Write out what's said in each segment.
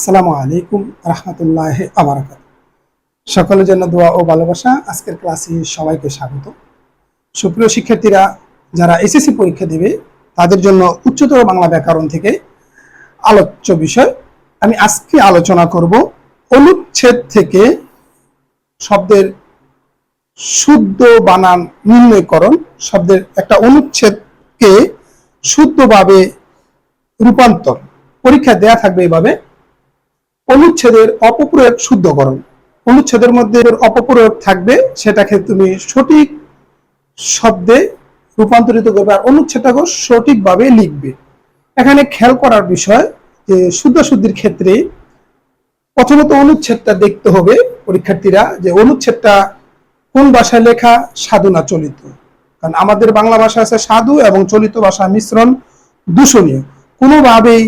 আসসালামু আলাইকুম রহমতুল্লাহ আবরাকাত সকলের জন্য দোয়া ও ভালোবাসা। আজকের ক্লাসে সবাইকে স্বাগত। সুপ্রিয় শিক্ষার্থীরা, যারা এসএসসি পরীক্ষা দেবে, তাদের জন্য উচ্চতর বাংলা ব্যাকরণ থেকে আলোচ্য বিষয় আমি আজকে আলোচনা করব অনুচ্ছেদ থেকে শব্দের শুদ্ধ বানান নির্ণয়করণ। শব্দের একটা অনুচ্ছেদকে শুদ্ধভাবে রূপান্তর। পরীক্ষা দেয়া থাকবে এভাবে। অনুচ্ছেদের অপপ্রয়োগ শুদ্ধকরণ। অনুচ্ছেদের মধ্যে অপপ্রয়োগ থাকবে, সেটাকে তুমি সঠিক শব্দে রূপান্তরিত করবে আর অনুচ্ছেদটাকেও সঠিকভাবে লিখবে। এখানে খেয়াল করার বিষয় যে শুদ্ধ শুদ্ধির ক্ষেত্রে প্রথমত অনুচ্ছেদটা দেখতে হবে পরীক্ষার্থীরা যে অনুচ্ছেদটা কোন ভাষায় লেখা? সাধু না চলিত? কারণ আমাদের বাংলা ভাষা আছে সাধু এবং চলিত ভাষা মিশ্রণ দূষণীয়। কোনোভাবেই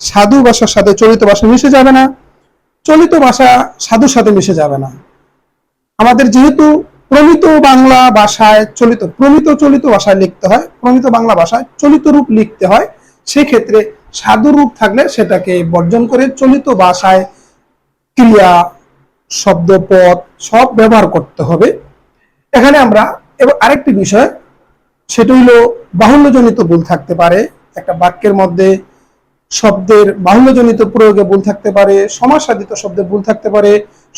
সাধু ভাষার সাথে চলিত ভাষা মিশে যাবে না। চলিত ভাষা সাধুর সাথে মিশে যাবে না। আমাদের যেহেতু প্রমিত বাংলা ভাষায় চলিত, প্রমিত চলিত ভাষায় লিখতে হয়, প্রমিত বাংলা ভাষায় চলিত রূপ লিখতে হয়, সেক্ষেত্রে সাধু রূপ থাকলে সেটাকে বর্জন করে চলিত ভাষায় ক্রিয়া, শব্দ, পদ সব ব্যবহার করতে হবে। এখানে আমরা এবার আরেকটি বিষয়, সেটা হইল বাহুল্যজনিত ভুল থাকতে পারে। একটা বাক্যের মধ্যে শব্দের বাহুল্যজনিত প্রয়োগে ভুল থাকতে পারে সমাসাধিত শব্দের ভুল থাকতে পারে,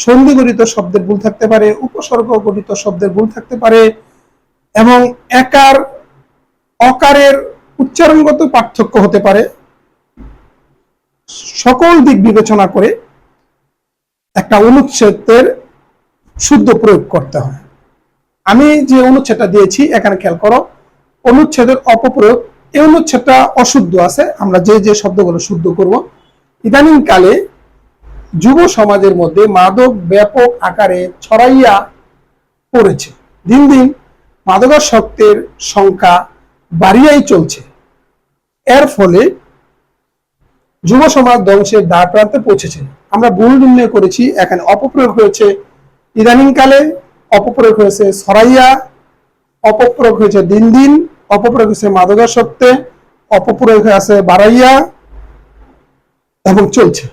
সন্ধিগঠিত শব্দের ভুল থাকতে পারে উপসর্গ গঠিত শব্দের ভুল থাকতে পারে এবং একার অকারের উচ্চারণগত পার্থক্য হতে পারে। সকল দিক বিবেচনা করে একটা অনুচ্ছেদের শুদ্ধ প্রয়োগ করতে হয়। আমি যে অনুচ্ছেদটা দিয়েছি, এখানে খেয়াল করো, অনুচ্ছেদের অপপ্রয়োগ এই অনুচ্ছেদটা অশুদ্ধ আছে, আমরা যে যে শব্দগুলো শুদ্ধ করব। ইদানিং কালে যুব সমাজের মধ্যে মাদক ব্যাপক আকারে ছড়াইয়া পড়েছে। দিন দিন মাদকাসক্তের সংখ্যা বাড়িয়াই চলছে। এর ফলে যুব সমাজ ধ্বংসের দ্বার প্রান্তে পৌঁছেছে। আমরা ভুল নির্ণয় করেছি, এখানে অপপ্রয়োগ হয়েছে। ইদানিং কালে অপপ্রয়োগ হয়েছে সরাইয়া অপপ্রয়োগ হয়েছে দিন দিন। অপপ্রয়োগ হয়েছে মাদকাসক্তে অপপ্রয়োগ আছে বাড়াইয়া এবং চলছে।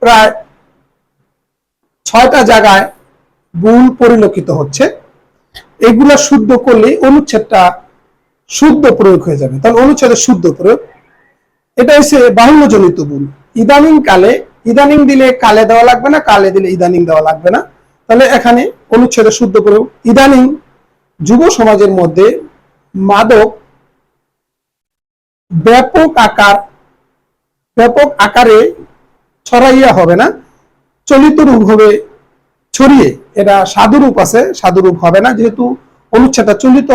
প্রায় ছয়টা জায়গায় ভুল পরিলক্ষিত হচ্ছে। এগুলা শুদ্ধ করলে অনুচ্ছেদটা শুদ্ধ প্রয়োগ হয়ে যাবে। তাহলে অনুচ্ছেদের শুদ্ধ প্রয়োগ। এটা হচ্ছে বাহুল্যজনিত ভুল। ইদানিং কালে, ইদানিং দিলে কালে দেওয়া লাগবে না, কালে দিলে ইদানিং দেওয়া লাগবে না। তাহলে এখানে অনুচ্ছেদের শুদ্ধ প্রয়োগ। ইদানিং যুব সমাজের মধ্যে মাদক ব্যাপক আকার, ব্যাপক আকারে ছড়াইয়া হবে না, চলিত রূপ হবে, ছড়িয়ে। এটা সাধু রূপ আছে, সাধু রূপ হবে না, যেহেতু অনুচ্ছেদটা চলিত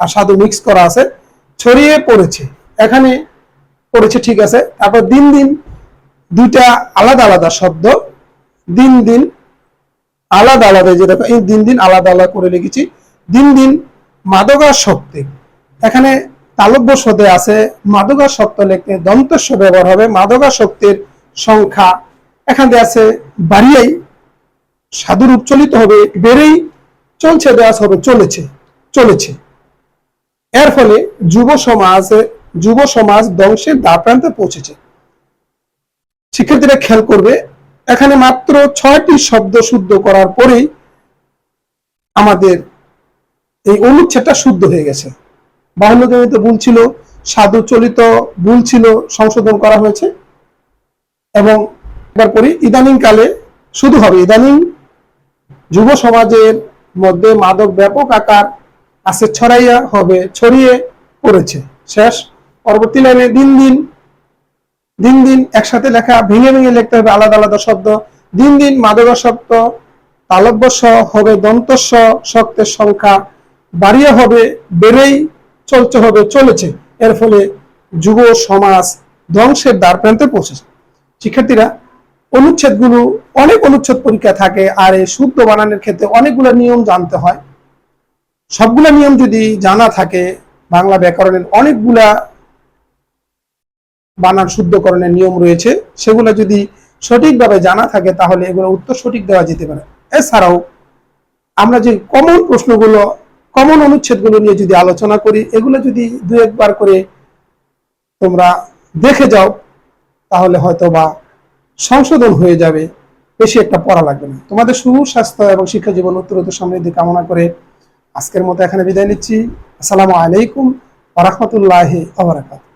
আর সাধু মিক্স করা আছে, ছড়িয়ে পড়েছে। এখানে পড়েছে ঠিক আছে, তারপর দিন দিন দুইটা আলাদা আলাদা শব্দ, দিন দিন আলাদা আলাদা যে দেখো, এই দিন দিন আলাদা আলাদা করে লিখেছি, দিন দিন মাদকা শক্তি। এখানে তালব্য সদে আছে মাদকা শক্ত লিখতে দন্তস্ব ব্যবহার হবে মাদকা শক্তির সংখ্যা এখানে আছে বাড়িয়েই সাধুরূপ চলিত হবে, বেড়েই চলছে দেওয়া হবে, চলেছে চলেছে। এর ফলে যুব সমাজ যুব সমাজ ধ্বংসের দ্বারপ্রান্তে পৌঁছেছে। শিক্ষার্থীরা খেয়াল করবে, এখানে মাত্র ছয়টি শব্দ শুদ্ধ করার পরেই আমাদের এই অনুচ্ছেদটা শুদ্ধ হয়ে গেছে। বাহুল্যজনিত ভুল ছিল সাধু চলিত ভুল ছিল সংশোধন করা হয়েছে। এবং একবার করি ইদানিং কালে শুধু হবে, ইদানিং যুব সমাজের মধ্যে মাদক ব্যাপক আকার আছে, ছড়াইয়া হবে, ছড়িয়ে পড়েছে। শেষ, পরবর্তী লাইনে দিন দিন দিন দিন একসাথে লেখা, ভেঙে ভেঙে লিখতে হবে আলাদা আলাদা শব্দ। দিন দিন মাদকাসক্ত তালব্য স হবে দন্তস্ব শক্তের সংখ্যা বাড়িয়ে হবে, বেড়েই চলতে হবে, চলেছে। এর ফলে যুব সমাজ ধ্বংসের দ্বার প্রান্তে পৌঁছেছে। শিক্ষার্থীরা, অনুচ্ছেদগুলো, অনেক অনুচ্ছেদ পরীক্ষা থাকে, আর এই শুদ্ধ বানানোর ক্ষেত্রে অনেকগুলো নিয়ম জানতে হয়। সবগুলা নিয়ম যদি জানা থাকে, বাংলা ব্যাকরণের অনেকগুলা বানান শুদ্ধকরণের নিয়ম রয়েছে, সেগুলো যদি সঠিকভাবে জানা থাকে, তাহলে এগুলো উত্তর সঠিক দেওয়া যেতে পারে। এছাড়াও, আমরা যে কমন প্রশ্নগুলো কমন অনুচ্ছেদগুলো নিয়ে যদি আলোচনা করি, এগুলো যদি দু একবার করে তোমরা দেখে যাও, তাহলে হয়তো বা সংশোধন হয়ে যাবে, বেশি একটা পড়া লাগবে না। তোমাদের সুস্বাস্থ্য এবং শিক্ষা জীবন উত্তরোত্তর সমৃদ্ধি কামনা করে আজকের মতো এখানে বিদায় নিচ্ছি। আসসালামু আলাইকুম রহমতুল্লাহ আবরাকাত